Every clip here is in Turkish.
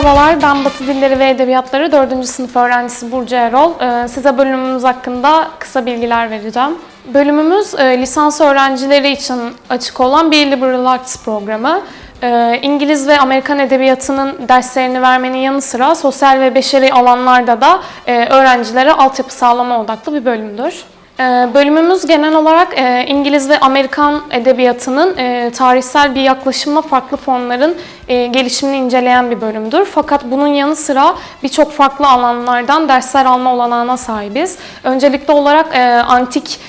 Merhabalar, ben Batı Dilleri ve Edebiyatları 4. sınıf öğrencisi Burcu Erol. Ee, Size bölümümüz hakkında kısa bilgiler vereceğim. Bölümümüz e, lisans öğrencileri için açık olan bir liberal arts programı. Ee, İngiliz ve Amerikan edebiyatının derslerini vermenin yanı sıra sosyal ve beşeri alanlarda da e, öğrencilere altyapı sağlama odaklı bir bölümdür. Ee, Bölümümüz genel olarak e, İngiliz ve Amerikan edebiyatının e, tarihsel bir yaklaşımla farklı formların e, gelişimini inceleyen bir bölümdür. Fakat bunun yanı sıra birçok farklı alanlardan dersler alma olanağına sahibiz. Öncelikli olarak antik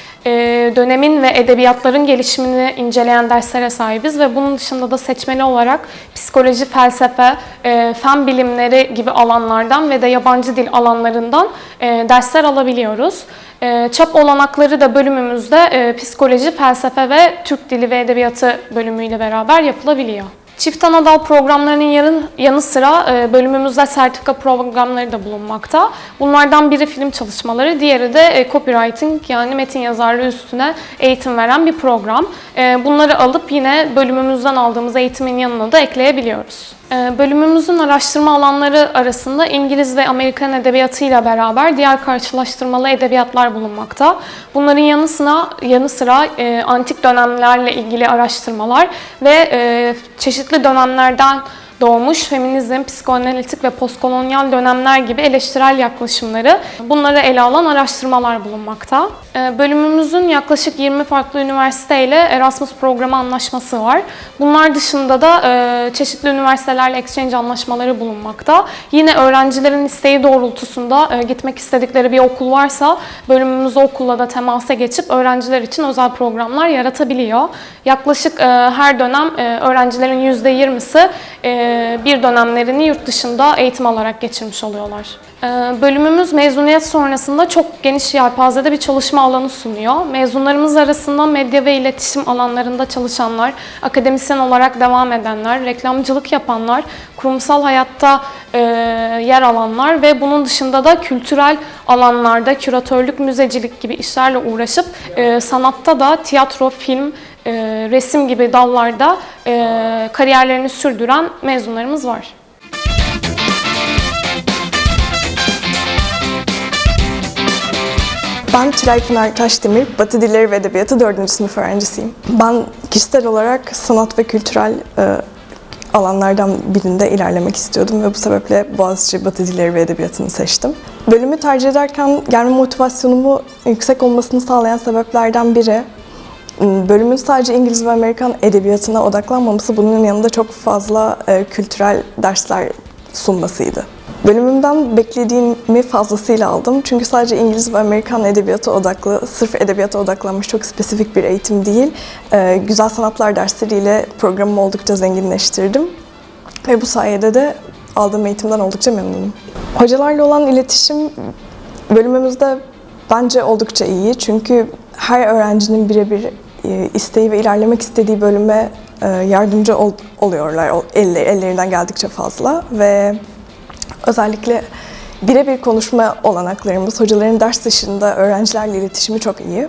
dönemin ve edebiyatların gelişimini inceleyen derslere sahibiz ve bunun dışında da seçmeli olarak psikoloji, felsefe, fen bilimleri gibi alanlardan ve de yabancı dil alanlarından dersler alabiliyoruz. E, Çap olanakları da bölümümüzde e, psikoloji, felsefe ve Türk dili ve edebiyatı bölümüyle beraber yapılabiliyor. Çift ana dal programlarının yanı, yanı sıra e, bölümümüzde sertifika programları da bulunmakta. Bunlardan biri film çalışmaları, diğeri de e, copywriting yani metin yazarlığı üstüne eğitim veren bir program. Bunları alıp yine bölümümüzden aldığımız eğitimin yanına da ekleyebiliyoruz. E, Bölümümüzün araştırma alanları arasında İngiliz ve Amerikan edebiyatı ile beraber diğer karşılaştırmalı edebiyatlar bulunmakta. Bunların yanı sıra, yanı sıra e, antik dönemlerle ilgili araştırmalar ve e, çeşitli dönemlerden doğmuş feminizm, psikoanalitik ve postkolonyal dönemler gibi eleştirel yaklaşımları bunları ele alan araştırmalar bulunmakta. Ee, Bölümümüzün yaklaşık 20 farklı üniversite ile Erasmus programı anlaşması var. Bunlar dışında da e, çeşitli üniversitelerle exchange anlaşmaları bulunmakta. Yine öğrencilerin isteği doğrultusunda e, gitmek istedikleri bir okul varsa bölümümüz okulla da temasa geçip öğrenciler için özel programlar yaratabiliyor. Yaklaşık e, her dönem öğrencilerin %20'si e, bir dönemlerini yurt dışında eğitim alarak geçirmiş oluyorlar. E, Bölümümüz mezuniyet sonrasında çok geniş yelpazede bir çalışma alanı sunuyor. Mezunlarımız arasında medya ve iletişim alanlarında çalışanlar, akademisyen olarak devam edenler, reklamcılık yapanlar, kurumsal hayatta e, yer alanlar ve bunun dışında da kültürel alanlarda küratörlük, müzecilik gibi işlerle uğraşıp e, sanatta da tiyatro, film, e, resim gibi dallarda e, kariyerlerini sürdüren mezunlarımız var. Ben Tülay Pınar Taşdemir, Batı Dilleri ve Edebiyatı 4. sınıf öğrencisiyim. Ben kişisel olarak sanat ve kültürel e, alanlardan birinde ilerlemek istiyordum ve bu sebeple Boğaziçi Batı Dilleri ve Edebiyatı'nı seçtim. Bölümü tercih ederken gelme motivasyonumu yüksek olmasını sağlayan sebeplerden biri bölümün sadece İngiliz ve Amerikan edebiyatına odaklanmaması bunun yanında çok fazla e, kültürel dersler sunmasıydı. Bölümümden beklediğimi fazlasıyla aldım. Çünkü sadece İngiliz ve Amerikan edebiyatı odaklı, sırf edebiyata odaklanmış çok spesifik bir eğitim değil. Ee, güzel sanatlar dersleriyle programımı oldukça zenginleştirdim. Ve bu sayede de aldığım eğitimden oldukça memnunum. Hocalarla olan iletişim bölümümüzde bence oldukça iyi. Çünkü her öğrencinin birebir e, isteği ve ilerlemek istediği bölüme e, yardımcı ol- oluyorlar. Eller- Ellerinden geldikçe fazla ve Özellikle birebir konuşma olanaklarımız, hocaların ders dışında öğrencilerle iletişimi çok iyi.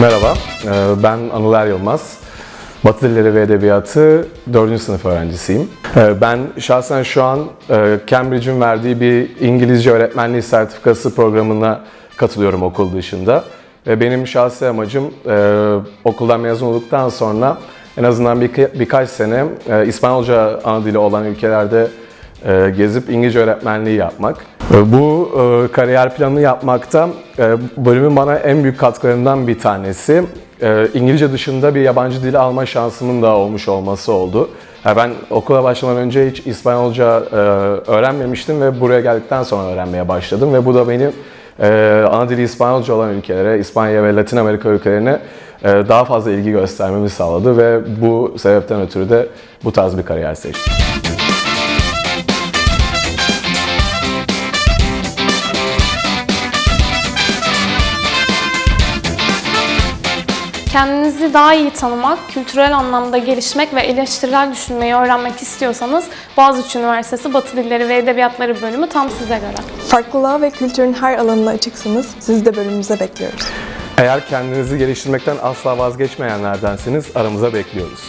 Merhaba, e, ben Anıl Er Yılmaz. Batı Dilleri ve Edebiyatı 4. sınıf öğrencisiyim. E, Ben şahsen şu an e, Cambridge'in verdiği bir İngilizce öğretmenliği sertifikası programına katılıyorum okul dışında. Benim şahsi amacım e, okuldan mezun olduktan sonra en azından bir, birkaç sene e, İspanyolca ana dili olan ülkelerde gezip İngilizce öğretmenliği yapmak. E, Bu e, kariyer planını yapmakta e, bölümün bana en büyük katkılarından bir tanesi. E, İngilizce dışında bir yabancı dil alma şansımın da olmuş olması oldu. Ben okula başlamadan önce hiç İspanyolca e, öğrenmemiştim ve buraya geldikten sonra öğrenmeye başladım ve bu da benim e, ana dili İspanyolca olan ülkelere, İspanya ve Latin Amerika ülkelerine e, daha fazla ilgi göstermemi sağladı ve bu sebepten ötürü de bu tarz bir kariyer seçtim. Kendinizi daha iyi tanımak, kültürel anlamda gelişmek ve eleştirel düşünmeyi öğrenmek istiyorsanız Boğaziçi Üniversitesi Batı Dilleri ve Edebiyatları bölümü tam size göre. Farklılığa ve kültürün her alanına açıksınız. Sizi de bölümümüze bekliyoruz. Eğer kendinizi geliştirmekten asla vazgeçmeyenlerdenseniz aramıza bekliyoruz.